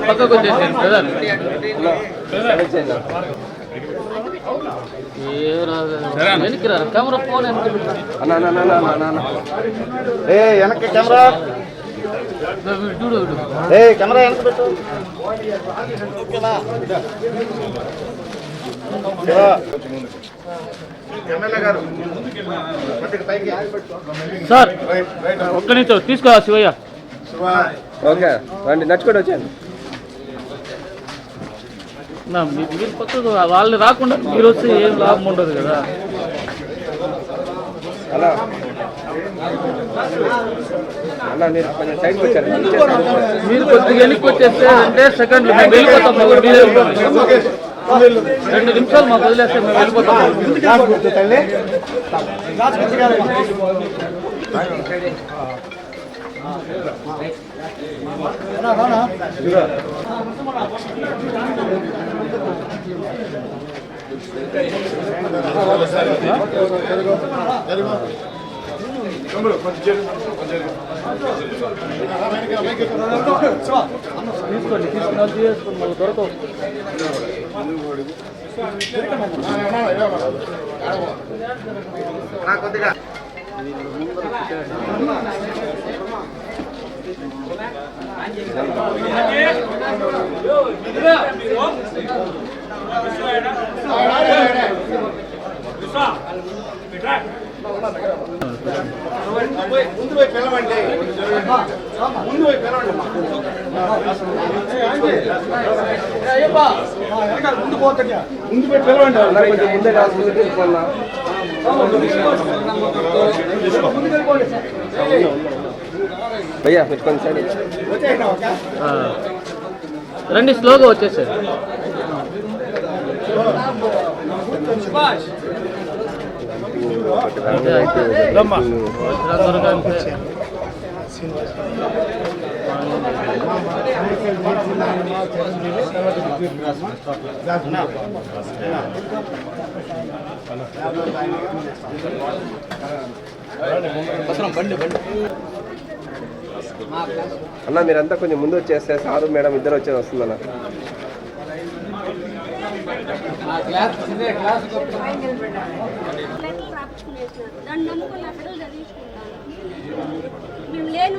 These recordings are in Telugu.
పక్కకు వచ్చేసాను బ్రదర్ వెనక్కి రా కెమెరా. ఫోన్ ఏ వెనక్కి కెమెరా చూడు ఏ కెమెరా వెనక్కి పెట్టు ఓకేనా సార్ ఒక్క నిమిషం తీసుకో శివయ్య. ఓకే రండి నడుచుకుంటూ వచ్చాను నా మీ- మీరు వాళ్ళు రాకుండా మీరు వస్తే ఏం లాభం ఉండదు కదా. అలా. అన్న మీరు కొంచెం సైడ్కి వచ్చారు మీరు కొద్దిగా వెనక్కి వచ్చేస్తే అంటే సెకండ్లు మేము వెళ్ళిపోతాం. రెండు నిమిషాలు మాకు వదిలేస్తే మేము వెళ్ళిపోతాం. తీసుకోండి తీసుకుని అది దొరకవు ముందు పోయి పిలవండి ముందు పోయి పిలవండి ముందు పిలవండి కొంచెం ముందే తీసుకున్నా భయ్యా ఆ. రండి స్లోగా వచ్చేసారు అయితే అన్న మీరంతా కొంచెం ముందు వచ్చేస్తే సారు మేడం ఇద్దరు వచ్చేది వస్తుందన్న. మేము లేని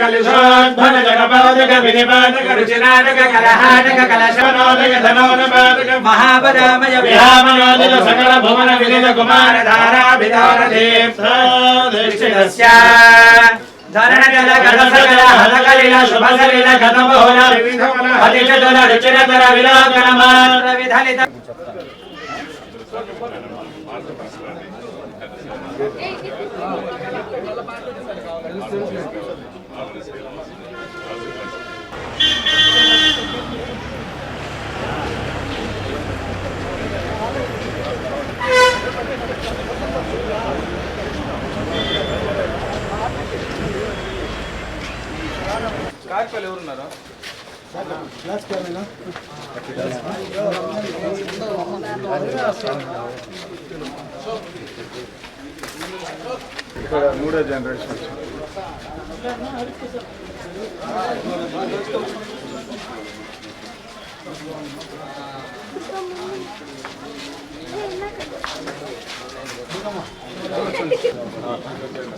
చదివించుకుంటాను జగపాదక వినిపాదక రుచినాటక కలహాటక కలశనోదక ధనోనపాదక మహాపదామయ విహామయోదిత సకల భువన వినిత కుమార ధారా విధాన తీర్థ దీక్షితస్య ధరణ జల గణ సకల హతకలిల శుభ సలిల గతమోహన అతిచతుల బ్లాక్ వాళ్ళు మాత్ర ఇక్కడ మూడో జనరేషన్ వచ్చింది.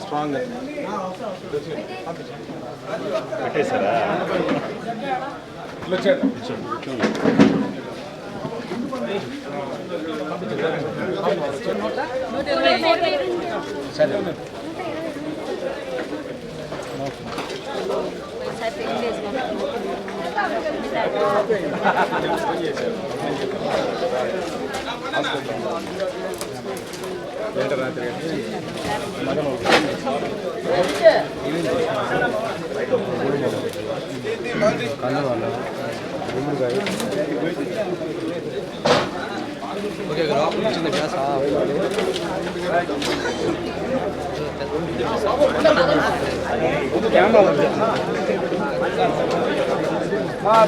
స్ట్రాంగ్ పెట్టేశారా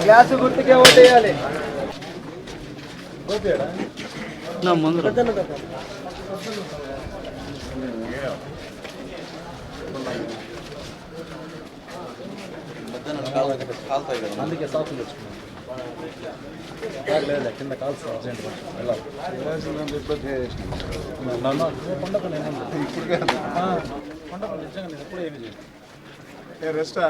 గ్యాస్ గుర్తుకే ఓటేయాలి నా ముందు అందుకే సాఫ్ట్ తెచ్చుకున్నాం. లేదు కింద కాల్స్ అర్జెంట్ వెళ్ళాలి. పండగ ఇప్పుడు పండగ నిజంగా నేను ఎప్పుడు ఏమి చేయను. రెస్టా?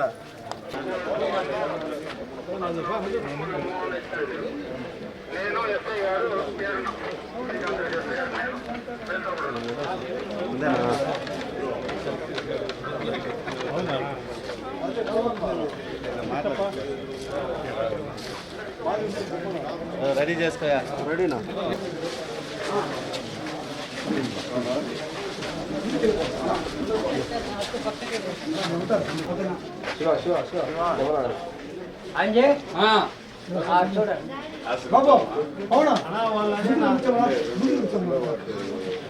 రెడీ చేసుకోయా రెడీనా శివ శివ శివ ఎవరు? నా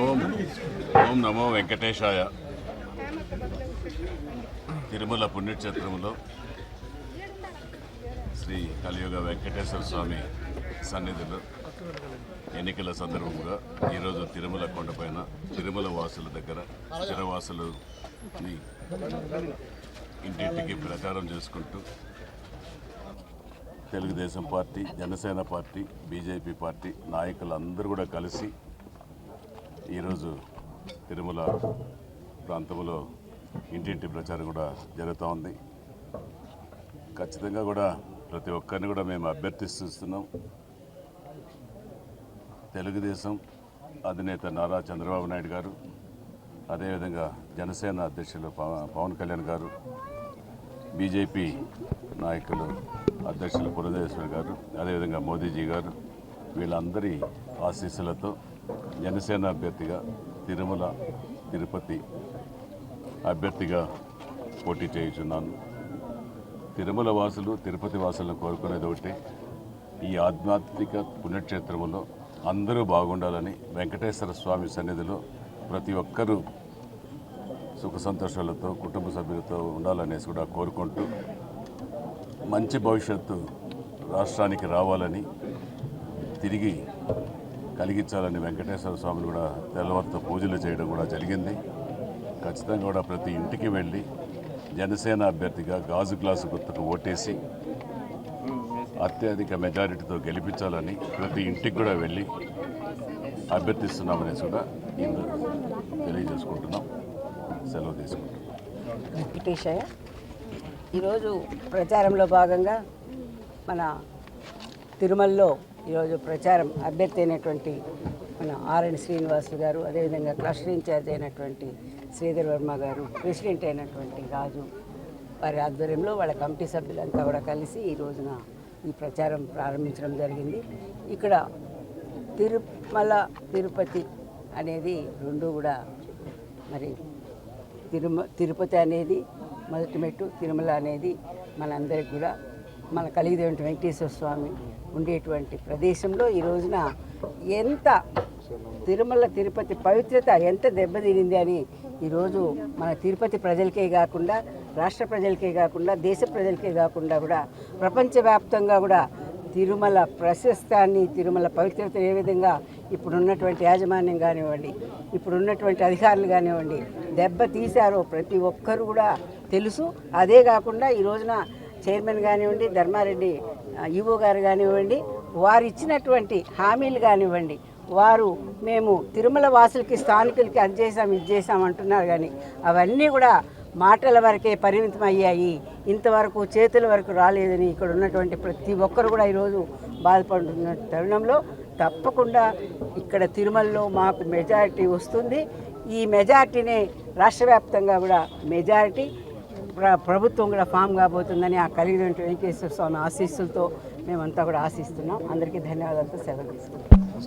ఓం ఓం నమో వెంకటేశాయ. తిరుమల పుణ్యక్షేత్రంలో శ్రీ కలియుగ వెంకటేశ్వర స్వామి సన్నిధిలో ఎన్నికల సందర్భంగా ఈరోజు తిరుమల కొండపైన తిరుమల వాసుల దగ్గర స్థిరవాసులు ఇంటింటికి ప్రచారం చేసుకుంటూ Telugu Desam party Janasena party BJP party నాయకులందరూ కూడా కలిసి ఈరోజు తిరుమల ప్రాంతంలో ఇంటింటి ప్రచారం కూడా జరుగుతూ ఉంది. ఖచ్చితంగా కూడా ప్రతి ఒక్కరిని కూడా మేము అభ్యర్థిస్తున్నాం తెలుగుదేశం అధినేత నారా చంద్రబాబు నాయుడు గారు అదేవిధంగా జనసేన అధ్యక్షులు పవ- పవన్ కళ్యాణ్ గారు బీజేపీ నాయకులు అధ్యక్షులు పురదేశ్వర్ గారు అదేవిధంగా మోదీజీ గారు వీళ్ళందరి ఆశీస్సులతో జనసేన అభ్యర్థిగా తిరుమల తిరుపతి అభ్యర్థిగా పోటీ చేయుచున్నాను. తిరుమల వాసులు తిరుపతి వాసులను కోరుకునేది ఒకటి ఈ ఆధ్యాత్మిక పుణ్యక్షేత్రములో అందరూ బాగుండాలని వెంకటేశ్వర స్వామి సన్నిధిలో ప్రతి ఒక్కరూ సుఖ సంతోషాలతో కుటుంబ సభ్యులతో ఉండాలనేసి కూడా కోరుకుంటూ మంచి భవిష్యత్తు రాష్ట్రానికి రావాలని తిరిగి కలిగించాలని వెంకటేశ్వర స్వామిని కూడా తెల్లవారితో పూజలు చేయడం కూడా జరిగింది. ఖచ్చితంగా కూడా ప్రతి ఇంటికి వెళ్ళి జనసేన అభ్యర్థిగా గాజు గ్లాసు గుర్తుకు ఓటేసి అత్యధిక మెజారిటీతో గెలిపించాలని ప్రతి ఇంటికి కూడా వెళ్ళి అభ్యర్థిస్తున్నామనేసి కూడా ఇందు తెలియజేసుకుంటున్నాం. సెలవు తీసుకుంటున్నాం ఈరోజు ప్రచారంలో భాగంగా మన తిరుమలలో ఈరోజు ప్రచారం అభ్యర్థి అయినటువంటి మన ఆర్ఎన్ శ్రీనివాసులు గారు అదేవిధంగా క్లస్టర్ ఇన్ఛార్జ్ అయినటువంటి శ్రీధర్ వర్మ గారు ప్రెసిడెంట్ అయినటువంటి రాజు వారి ఆధ్వర్యంలో వాళ్ళ కమిటీ సభ్యులంతా కూడా కలిసి ఈ రోజున ఈ ప్రచారం ప్రారంభించడం జరిగింది. ఇక్కడ తిరుమల తిరుపతి అనేది రెండు కూడా మరి తిరుమ తిరుపతి అనేది మొదటి మెట్టు తిరుమల అనేది మనందరికి కూడా మన కలిగినటువంటి వెంకటేశ్వర స్వామి ఉండేటువంటి ప్రదేశంలో ఈ రోజున ఎంత తిరుమల తిరుపతి పవిత్రత ఎంత దెబ్బతినింది అని ఈరోజు మన తిరుపతి ప్రజలకే కాకుండా రాష్ట్ర ప్రజలకే కాకుండా దేశ ప్రజలకే కాకుండా కూడా ప్రపంచవ్యాప్తంగా కూడా తిరుమల ప్రశస్తాన్ని తిరుమల పవిత్రత ఏ విధంగా ఇప్పుడున్నటువంటి యాజమాన్యం కానివ్వండి ఇప్పుడున్నటువంటి అధికారులు కానివ్వండి దెబ్బ తీశారో ప్రతి ఒక్కరు కూడా తెలుసు. అదే కాకుండా ఈ రోజున చైర్మన్ కానివ్వండి ధర్మారెడ్డి ఈవో గారు కానివ్వండి వారు ఇచ్చినటువంటి హామీలు కానివ్వండి వారు మేము తిరుమల వాసులకి స్థానికులకి అది చేసాం ఇది చేసాం అంటున్నారు కానీ అవన్నీ కూడా మాటల వరకే పరిమితం అయ్యాయి. ఇంతవరకు చేతుల వరకు రాలేదని ఇక్కడ ఉన్నటువంటి ప్రతి ఒక్కరు కూడా ఈరోజు బాధపడుతున్న తరుణంలో తప్పకుండా ఇక్కడ తిరుమలలో మాకు మెజారిటీ వస్తుంది. ఈ మెజారిటీనే రాష్ట్ర వ్యాప్తంగా కూడా మెజారిటీ ప్ర ప్రభుత్వం కూడా ఫామ్ కాబోతుందని ఆ కలిగినటువంటి వెంకటేశ్వర స్వామి ఆశీస్సులతో మేమంతా కూడా ఆశిస్తున్నాం. అందరికీ ధన్యవాదాలతో సెలవు తీసుకుంటాం